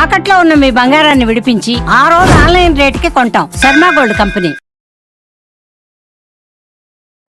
తాకట్లో ఉన్న మీ బంగారాన్ని విడిపించి ఆ రోజు ఆన్లైన్ రేటుకి కొంటాం. Sharma gold company.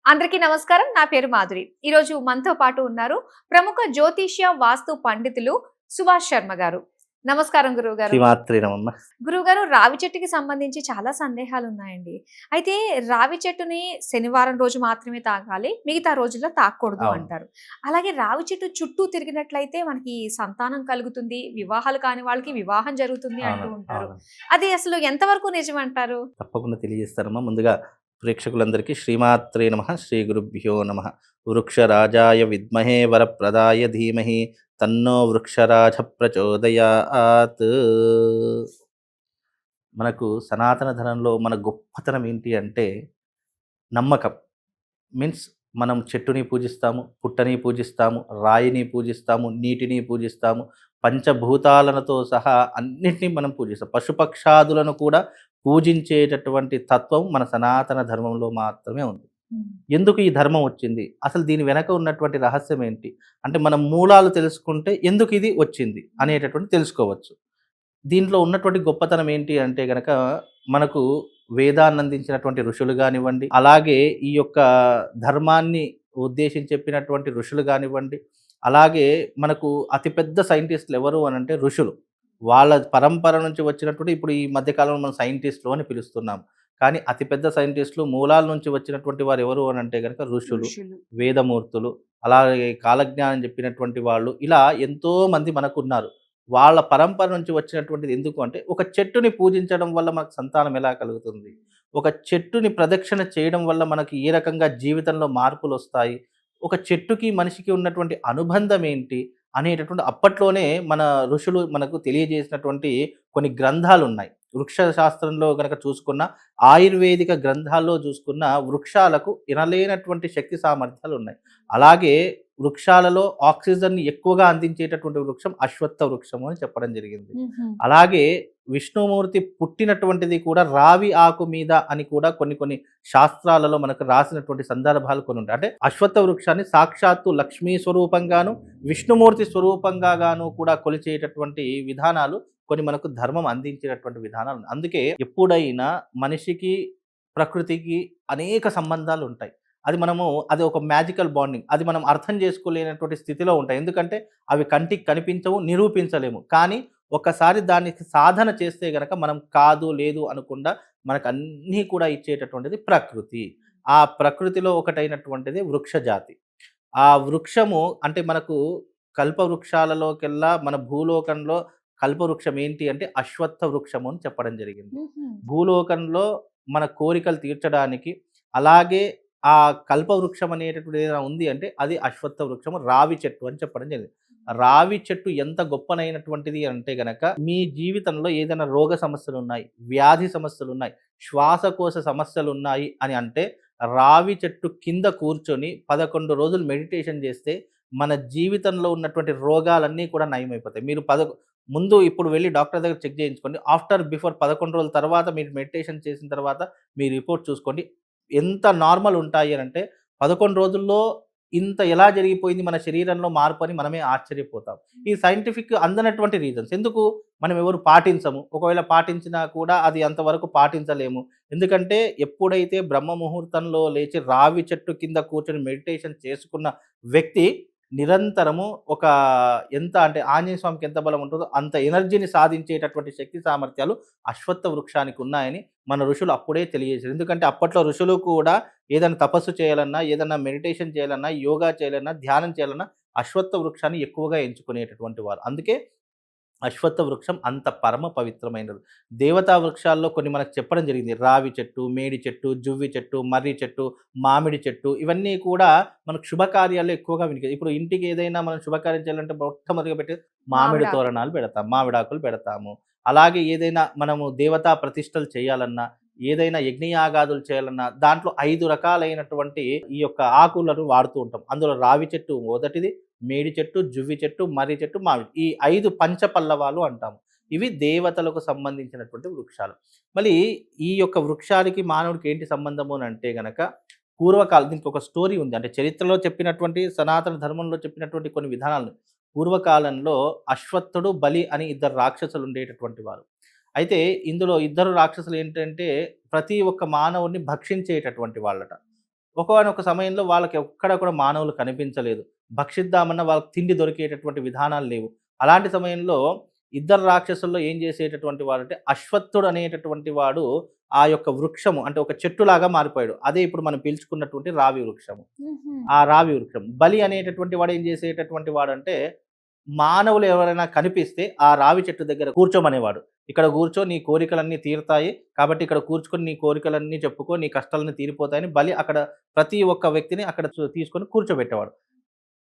అందరికీ నమస్కారం. నా పేరు మాధురి. ఈరోజు మనతో పాటు ఉన్నారు ప్రముఖ జ్యోతిష్య వాస్తు పండితులు సుభాష్ శర్మ గారు. నమస్కారం గురువు గారు శ్రీమాత్రి నమమ్మ గురువు గారు రావి చెట్టుకి సంబంధించి చాలా సందేహాలు ఉన్నాయండి అయితే రావి చెట్టుని శనివారం రోజు మాత్రమే తాగాలి మిగతా రోజుల్లో తాగకూడదు అవును. అంటారు. అలాగే రావి చెట్టు చుట్టూ తిరిగినట్లయితే మనకి సంతానం కలుగుతుంది వివాహాలు కాని వాళ్ళకి వివాహం జరుగుతుంది అంటూ ఉంటారు. అది అసలు ఎంతవరకు నిజం అంటారు తప్పకుండా తెలియజేస్తానమ్మా ముందుగా ప్రేక్షకులందరికీ శ్రీమాత్రే నమ శ్రీ గురుభ్యో నమ. వృక్షరాజాయ విద్మహే వరప్రదాయ ధీమహి తన్నో వృక్షరాజ ప్రచోదయాత్. మనకు సనాతన ధనంలో మన గొప్పతనం ఏంటి అంటే నమ్మకం. మీన్స్ మనం చెట్టుని పూజిస్తాము పుట్టని పూజిస్తాము రాయిని పూజిస్తాము నీటిని పూజిస్తాము పంచభూతాలతో సహా అన్నిటినీ మనం పూజిస్తాం. పశుపక్షాదులను కూడా పూజించేటటువంటి తత్వం మన సనాతన ధర్మంలో మాత్రమే ఉంది. ఎందుకు ఈ ధర్మం వచ్చింది? అసలు దీని వెనక ఉన్నటువంటి రహస్యం ఏంటి? అంటే మనం మూలాలు తెలుసుకుంటే ఎందుకు ఇది వచ్చింది అనేటటువంటి తెలుసుకోవచ్చు. దీంట్లో ఉన్నటువంటి గొప్పతనం ఏంటి అంటే గనక మనకు వేదాన్ని అందించినటువంటి ఋషులు కానివ్వండి అలాగే ఈ యొక్క ధర్మాన్ని ఉద్దేశించి చెప్పినటువంటి ఋషులు కానివ్వండి అలాగే మనకు అతిపెద్ద సైంటిస్టులు ఎవరు అని అంటే ఋషులు. వాళ్ళ పరంపర నుంచి వచ్చినటువంటి ఇప్పుడు ఈ మధ్యకాలంలో మనం సైంటిస్టులు అని పిలుస్తున్నాం. కానీ అతిపెద్ద సైంటిస్టులు మూలాల నుంచి వచ్చినటువంటి వారు ఎవరు అని అంటే కనుక ఋషులు. వేదమూర్తులు అలాగే కాలజ్ఞానం చెప్పినటువంటి వాళ్ళు. ఇలా ఎంతో మంది మనకు ఉన్నారు వాళ్ళ పరంపర నుంచి వచ్చినటువంటిది ఎందుకు అంటే ఒక చెట్టుని పూజించడం వల్ల మనకు సంతానం ఎలా కలుగుతుంది? ఒక చెట్టుని ప్రదక్షిణ చేయడం వల్ల మనకి ఏ రకంగా జీవితంలో మార్పులు వస్తాయి ఒక చెట్టుకి మనిషికి ఉన్నటువంటి అనుబంధం ఏంటి అనేటటువంటి అప్పట్లోనే మన ఋషులు మనకు తెలియజేసినటువంటి కొన్ని గ్రంథాలు ఉన్నాయి. వృక్ష శాస్త్రంలో కనుక చూసుకున్న ఆయుర్వేదిక గ్రంథాల్లో చూసుకున్న వృక్షాలకు ఇనలేనటువంటి శక్తి సామర్థ్యాలు ఉన్నాయి. అలాగే వృక్షాలలో ఆక్సిజన్ ఎక్కువగా అందించేటటువంటి వృక్షం అశ్వత్థ వృక్షము అని చెప్పడం జరిగింది. అలాగే విష్ణుమూర్తి పుట్టినటువంటిది కూడా రావి ఆకు మీద అని కూడా కొన్ని కొన్ని శాస్త్రాలలో మనకు రాసినటువంటి సందర్భాలు కొన్ని ఉంటాయి అంటే అశ్వత్థ వృక్షాన్ని సాక్షాత్తు లక్ష్మీ స్వరూపంగాను విష్ణుమూర్తి స్వరూపంగా గాను కూడా కొలిచేటటువంటి విధానాలు కొన్ని మనకు ధర్మం అందించేటటువంటి విధానాలు. అందుకే ఎప్పుడైనా మనిషికి ప్రకృతికి అనేక సంబంధాలు ఉంటాయి అది మనము అది ఒక మ్యాజికల్ బాండింగ్ అది మనం అర్థం చేసుకోలేనటువంటి స్థితిలో ఉంటాయి. ఎందుకంటే అవి కంటికి కనిపించవు నిరూపించలేము. కానీ ఒక్కసారి దానికి సాధన చేస్తే గనక మనం కాదు లేదు అనకుండా మనకు అన్నీ కూడా ఇచ్చేటటువంటిది ప్రకృతి. ఆ ప్రకృతిలో ఒకటైనటువంటిది వృక్షజాతి ఆ వృక్షము అంటే మనకు కల్ప వృక్షాలలోకెల్లా మన భూలోకంలో కల్పవృక్షం ఏంటి అంటే అశ్వత్థ వృక్షము అని చెప్పడం జరిగింది. భూలోకంలో మన కోరికలు తీర్చడానికి అలాగే ఆ కల్పవృక్షం అనేటటువంటి ఏదైనా ఉంది అంటే అది అశ్వత్థ వృక్షము రావి చెట్టు అని చెప్పడం జరిగింది. రావి చెట్టు ఎంత గొప్పనైనటువంటిది అంటే గనక మీ జీవితంలో ఏదైనా రోగ సమస్యలు ఉన్నాయి వ్యాధి సమస్యలు ఉన్నాయి శ్వాసకోశ సమస్యలు ఉన్నాయి అని అంటే రావి చెట్టు కింద కూర్చొని పదకొండు రోజులు మెడిటేషన్ చేస్తే మన జీవితంలో ఉన్నటువంటి రోగాలన్నీ కూడా నయమైపోతాయి. మీరు పద ముందు ఇప్పుడు వెళ్ళి డాక్టర్ దగ్గర చెక్ చేయించుకోండి. ఆఫ్టర్ బిఫోర్ పదకొండు రోజుల తర్వాత మీరు మెడిటేషన్ చేసిన తర్వాత మీ రిపోర్ట్ చూసుకోండి. ఎంత నార్మల్ ఉంటాయి అని అంటే పదకొండు రోజుల్లో ఇంత ఎలా జరిగిపోయింది మన శరీరంలో మార్పు అని మనమే ఆశ్చర్యపోతాం. ఈ సైంటిఫిక్ అందనటువంటి రీజన్స్. ఎందుకు? మనం ఎవరు పాటించము. ఒకవేళ పాటించినా కూడా అది అంతవరకు పాటించలేము. ఎందుకంటే ఎప్పుడైతే బ్రహ్మ ముహూర్తంలో లేచి రావి చెట్టు కింద కూర్చొని మెడిటేషన్ చేసుకున్న వ్యక్తి నిరంతరము ఒక ఎంత అంటే ఆంజనేయ స్వామికి ఎంత బలం ఉంటుందో అంత ఎనర్జీని సాధించేటటువంటి శక్తి సామర్థ్యాలు అశ్వత్థ వృక్షానికి ఉన్నాయని మన ఋషులు అప్పుడే తెలియజేశారు. ఎందుకంటే అప్పట్లో ఋషులు కూడా ఏదైనా తపస్సు చేయాలన్నా ఏదైనా మెడిటేషన్ చేయాలన్నా యోగా చేయాలన్నా ధ్యానం చేయాలన్నా అశ్వత్థ వృక్షాన్ని ఎక్కువగా ఎంచుకునేటటువంటి వారు. అందుకే అశ్వత్థ వృక్షం అంత పరమ పవిత్రమైనది. దేవతా వృక్షాల్లో కొన్ని మనకు చెప్పడం జరిగింది. రావి చెట్టు మేడి చెట్టు జువ్వి చెట్టు మర్రి చెట్టు మామిడి చెట్టు ఇవన్నీ కూడా మనకు శుభకార్యాల్లో ఎక్కువగా వినిక ఇప్పుడు ఇంటికి ఏదైనా మనం శుభకార్యం చేయాలంటే మొట్టమొదటిగా పెట్టి మామిడి. తోరణాలు పెడతాం మామిడాకులు పెడతాము. అలాగే ఏదైనా మనము దేవతా ప్రతిష్టలు చేయాలన్నా ఏదైనా యజ్ఞయాగాదులు చేయాలన్నా దాంట్లో ఐదు రకాలైనటువంటి ఈ యొక్క ఆకులను వాడుతూ ఉంటాం. అందులో రావి చెట్టు మొదటిది మేడి చెట్టు జువ్వి చెట్టు మర్రి చెట్టు మామిడి ఈ ఐదు పంచపల్లవాలు అంటాము. ఇవి దేవతలకు సంబంధించినటువంటి వృక్షాలు. మళ్ళీ ఈ యొక్క వృక్షానికి మానవుడికి ఏంటి సంబంధము అని అంటే గనక పూర్వకాలం దీనికి ఒక స్టోరీ ఉంది. అంటే చరిత్రలో చెప్పినటువంటి సనాతన ధర్మంలో చెప్పినటువంటి కొన్ని విధానాలు. పూర్వకాలంలో అశ్వత్థుడు బలి అని ఇద్దరు రాక్షసులు ఉండేటటువంటి వారు. అయితే ఇందులో ఇద్దరు రాక్షసులు ఏంటంటే ప్రతి ఒక్క మానవుడిని భక్షించేటటువంటి వాళ్ళట. ఒకనొక సమయంలో వాళ్ళకి ఎక్కడ కూడా మానవులు కనిపించలేదు. భక్షిద్దామన్న వాళ్ళకి తిండి దొరికేటటువంటి విధానాలు లేవు. అలాంటి సమయంలో ఇద్దరు రాక్షసుల్లో ఏం చేసేటటువంటి వాడు అంటే అశ్వత్థుడు అనేటటువంటి వాడు ఆ యొక్క వృక్షము అంటే ఒక చెట్టులాగా మారిపోయాడు. అదే ఇప్పుడు మనం పీల్చుకున్నటువంటి రావి వృక్షము. ఆ రావి వృక్షం. బలి అనేటటువంటి వాడు ఏం చేసేటటువంటి వాడు అంటే మానవులు ఎవరైనా కనిపిస్తే ఆ రావి చెట్టు దగ్గర కూర్చోమనేవాడు. ఇక్కడ కూర్చో నీ కోరికలన్నీ తీరుతాయి. కాబట్టి ఇక్కడ కూర్చుకొని నీ కోరికలన్నీ చెప్పుకో నీ కష్టాలన్నీ తీరిపోతాయని బలి అక్కడ ప్రతి ఒక్క వ్యక్తిని అక్కడ తీసుకొని కూర్చోబెట్టేవాడు.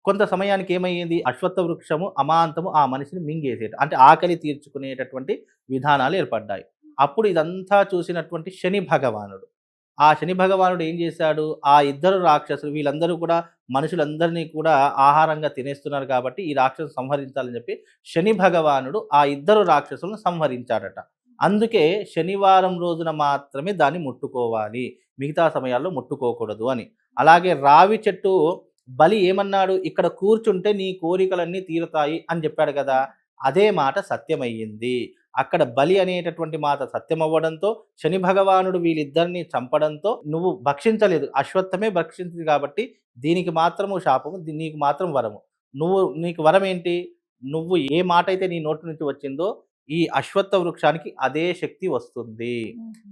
కొంత సమయానికి ఏమయ్యింది అశ్వత్థ వృక్షము అమాంతము ఆ మనిషిని మింగేసేట. అంటే ఆకలి తీర్చుకునేటటువంటి విధానాలు ఏర్పడ్డాయి. అప్పుడు ఇదంతా చూసినటువంటి శని భగవానుడు. ఆ శని భగవానుడు ఏం చేశాడు? ఆ ఇద్దరు రాక్షసులు వీళ్ళందరూ కూడా మనుషులందరినీ కూడా ఆహారంగా తినేస్తున్నారు కాబట్టి ఈ రాక్షసు సంహరించాలని చెప్పి శని భగవానుడు ఆ ఇద్దరు రాక్షసులను సంహరించాడట. అందుకే శనివారం రోజున మాత్రమే దాన్ని ముట్టుకోవాలి. మిగతా సమయాల్లో ముట్టుకోకూడదు అని. అలాగే రావి చెట్టు బలి ఏమన్నాడు? ఇక్కడ కూర్చుంటే నీ కోరికలన్నీ తీరుతాయి అని చెప్పాడు కదా. అదే మాట సత్యమయ్యింది. అక్కడ బలి అనేటటువంటి మాట సత్యం అవ్వడంతో శని భగవానుడు వీళ్ళిద్దరిని చంపడంతో నువ్వు భక్షించలేదు. అశ్వత్థమే భక్షించింది కాబట్టి దీనికి మాత్రము శాపము నీకు మాత్రం వరము. నువ్వు నీకు వరం ఏంటి నువ్వు ఏ మాట అయితే నీ నోటి నుంచి వచ్చిందో ఈ అశ్వత్థ వృక్షానికి అదే శక్తి వస్తుంది.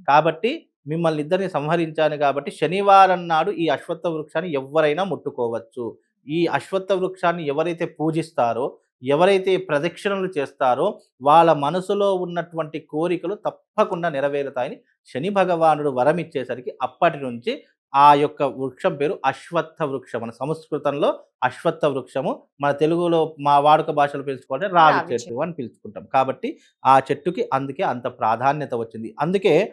కాబట్టి మిమ్మల్ని ఇద్దరిని సంహరించాను కాబట్టి శనివారం నాడు ఈ అశ్వత్థ వృక్షాన్ని ఎవరైనా ముట్టుకోవచ్చు. ఈ అశ్వత్థ వృక్షాన్ని ఎవరైతే పూజిస్తారో ఎవరైతే ప్రదక్షిణలు చేస్తారో వాళ్ళ మనసులో ఉన్నటువంటి కోరికలు తప్పకుండా నెరవేరుతాయని శని భగవానుడు వరం ఇచ్చేసరికి అప్పటి నుంచి ఆ యొక్క వృక్షం పేరు అశ్వత్థ వృక్షం మన సంస్కృతంలో అశ్వత్థ వృక్షము మన తెలుగులో మా వాడుక భాషలో పిలుచుకోవాలంటే రావి రావి చెట్టు అని పిలుచుకుంటాం. కాబట్టి ఆ చెట్టుకి అందుకే అంత ప్రాధాన్యత వచ్చింది. అందుకే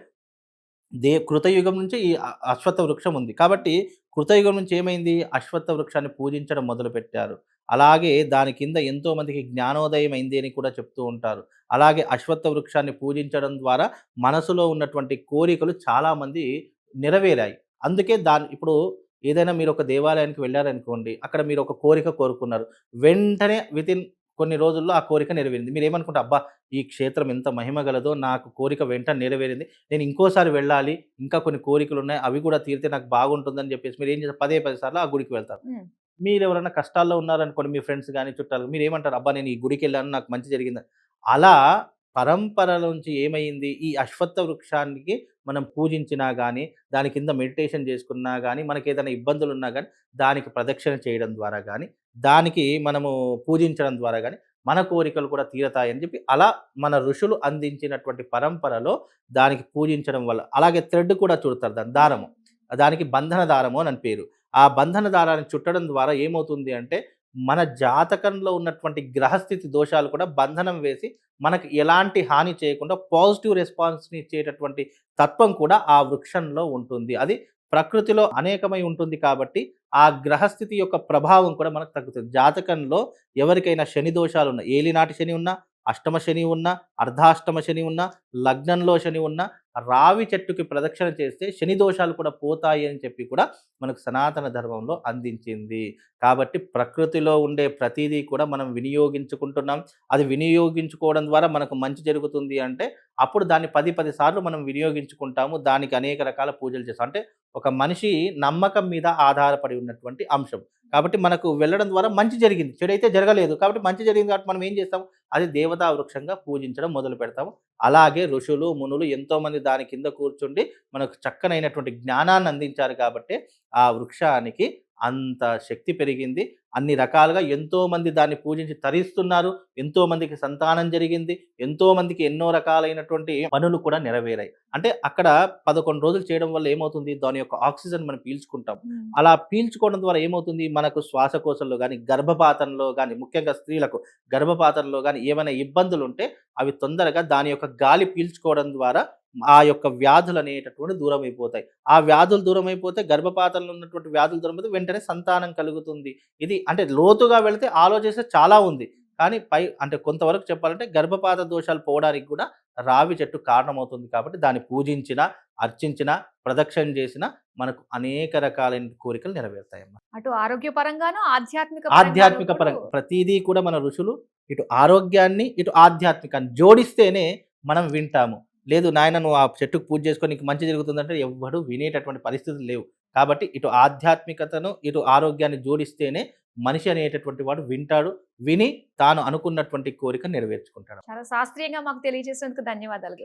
దే కృతయుగం నుంచి ఈ అశ్వత్థ వృక్షం ఉంది. కాబట్టి కృతయుగం నుంచి ఏమైంది? అశ్వత్థ వృక్షాన్ని పూజించడం మొదలుపెట్టారు. అలాగే దాని కింద ఎంతో మందికి జ్ఞానోదయం అయింది అని కూడా చెప్తూ ఉంటారు. అలాగే అశ్వత్థ వృక్షాన్ని పూజించడం ద్వారా మనసులో ఉన్నటువంటి కోరికలు చాలామంది నెరవేరాయి. అందుకే దాని ఇప్పుడు ఏదైనా మీరు ఒక దేవాలయానికి వెళ్ళారనుకోండి అక్కడ మీరు ఒక కోరిక కోరుకున్నారు. వెంటనే వితిన్ కొన్ని రోజుల్లో ఆ కోరిక నెరవేరింది. మీరు ఏమనుకుంటారు అబ్బా ఈ క్షేత్రం ఎంత మహిమ గలదో నాకు కోరిక వెంటనే నెరవేరింది. నేను ఇంకోసారి వెళ్ళాలి ఇంకా కొన్ని కోరికలు ఉన్నాయి అవి కూడా తీరితే నాకు బాగుంటుందని చెప్పేసి మీరు ఏం చేస్తారు? పదే పది సార్లు ఆ గుడికి వెళ్తారు. మీరు ఎవరైనా కష్టాల్లో ఉన్నారనుకోండి మీ ఫ్రెండ్స్ కానీ చుట్టాలు మీరు ఏమంటారు అబ్బా నేను ఈ గుడికి వెళ్ళాను నాకు మంచి జరిగింది అలా పరంపరలోంచి ఏమైంది? ఈ అశ్వత్థ వృక్షానికి మనం పూజించినా కానీ దాని కింద మెడిటేషన్ చేసుకున్నా కానీ మనకి ఏదైనా ఇబ్బందులు ఉన్నా కానీ దానికి ప్రదక్షిణ చేయడం ద్వారా కానీ దానికి మనము పూజించడం ద్వారా కానీ మన కోరికలు కూడా తీరతాయని చెప్పి అలా మన ఋషులు అందించినటువంటి పరంపరలో దానికి పూజించడం వల్ల అలాగే థ్రెడ్ కూడా చుడతారు దాని దారము. దానికి బంధన దారము అని పేరు. ఆ బంధన దారాన్ని చుట్టడం ద్వారా ఏమవుతుంది అంటే మన జాతకంలో ఉన్నటువంటి గ్రహస్థితి దోషాలు కూడా బంధనం వేసి మనకు ఎలాంటి హాని చేయకుండా పాజిటివ్ రెస్పాన్స్ని ఇచ్చేటటువంటి తత్వం కూడా ఆ వృక్షంలో ఉంటుంది. అది ప్రకృతిలో అనేకమై ఉంటుంది కాబట్టి ఆ గ్రహస్థితి యొక్క ప్రభావం కూడా మనకు తగ్గుతుంది. జాతకంలో ఎవరికైనా శని దోషాలు ఉన్నా ఏలినాటి శని ఉన్నా అష్టమ శని ఉన్నా అర్ధాష్టమ శని ఉన్నా లగ్నంలో శని ఉన్నా రావి చెట్టుకి ప్రదక్షిణ చేస్తే శని దోషాలు కూడా పోతాయి అని చెప్పి కూడా మనకు సనాతన ధర్మంలో అందించింది. కాబట్టి ప్రకృతిలో ఉండే ప్రతిదీ కూడా మనం వినియోగించుకుంటున్నాం. అది వినియోగించుకోవడం ద్వారా మనకు మంచి జరుగుతుంది అంటే అప్పుడు దాన్ని పది పది సార్లు మనం వినియోగించుకుంటాము. దానికి అనేక రకాల పూజలు చేస్తాం. అంటే ఒక మనిషి నమ్మకం మీద ఆధారపడి ఉన్నటువంటి అంశం. కాబట్టి మనకు వెళ్ళడం ద్వారా మంచి జరిగింది. చెడు అయితే జరగలేదు. కాబట్టి మంచి జరిగింది కాబట్టి మనం ఏం చేస్తాం అది దేవతా వృక్షంగా పూజించడం మొదలు పెడతాము. అలాగే ఋషులు మునులు ఎంతోమంది దాని కింద కూర్చుండి మనకు చక్కనైనటువంటి జ్ఞానాన్ని అందించారు కాబట్టి ఆ వృక్షానికి అంత శక్తి పెరిగింది. అన్ని రకాలుగా ఎంతో మంది దాన్ని పూజించి తరిస్తున్నారు. ఎంతో మందికి సంతానం జరిగింది. ఎంతో మందికి ఎన్నో రకాలైనటువంటి పనులు కూడా నెరవేరాయి. అంటే అక్కడ పదకొండు రోజులు చేయడం వల్ల ఏమవుతుంది? దాని యొక్క ఆక్సిజన్ మనం పీల్చుకుంటాం. అలా పీల్చుకోవడం ద్వారా ఏమవుతుంది? మనకు శ్వాసకోశంలో కానీ గర్భపాతంలో కానీ ముఖ్యంగా స్త్రీలకు గర్భపాతంలో కానీ ఏమైనా ఇబ్బందులు ఉంటే అవి తొందరగా దాని యొక్క గాలి పీల్చుకోవడం ద్వారా ఆ యొక్క వ్యాధులు అనేటటువంటి దూరం అయిపోతాయి ఆ వ్యాధులు దూరం అయిపోతే గర్భపాతంలో ఉన్నటువంటి వ్యాధులు దూరం అయితే వెంటనే సంతానం కలుగుతుంది. ఇది అంటే లోతుగా వెళితే ఆలోచిస్తే చాలా ఉంది. కానీ పై అంటే కొంతవరకు చెప్పాలంటే గర్భపాత దోషాలు పోవడానికి కూడా రావి చెట్టు కారణమవుతుంది కాబట్టి దాన్ని పూజించిన అర్చించిన ప్రదక్షిణ చేసిన మనకు అనేక రకాలైన కోరికలు నెరవేరుతాయమ్మా. అటు ఆరోగ్యపరంగాను ఆధ్యాత్మిక ఆధ్యాత్మిక పరంగా ప్రతిదీ కూడా మన ఋషులు ఇటు ఆరోగ్యాన్ని ఇటు ఆధ్యాత్మికాన్ని జోడిస్తేనే మనం వింటాము. లేదు నాయన నువ్వు ఆ చెట్టుకు పూజ చేసుకొని నీకు మంచి జరుగుతుందంటే ఎవ్వడు వినేటటువంటి పరిస్థితులు లేవు. కాబట్టి ఇటు ఆధ్యాత్మికతను ఇటు ఆరోగ్యాన్ని జోడిస్తేనే మనిషి అనేటటువంటి వాడు వింటాడు విని తాను అనుకున్నటువంటి కోరిక నెరవేర్చుకుంటాడు. చాలా శాస్త్రీయంగా మాకు తెలియజేసినందుకు ధన్యవాదాలు.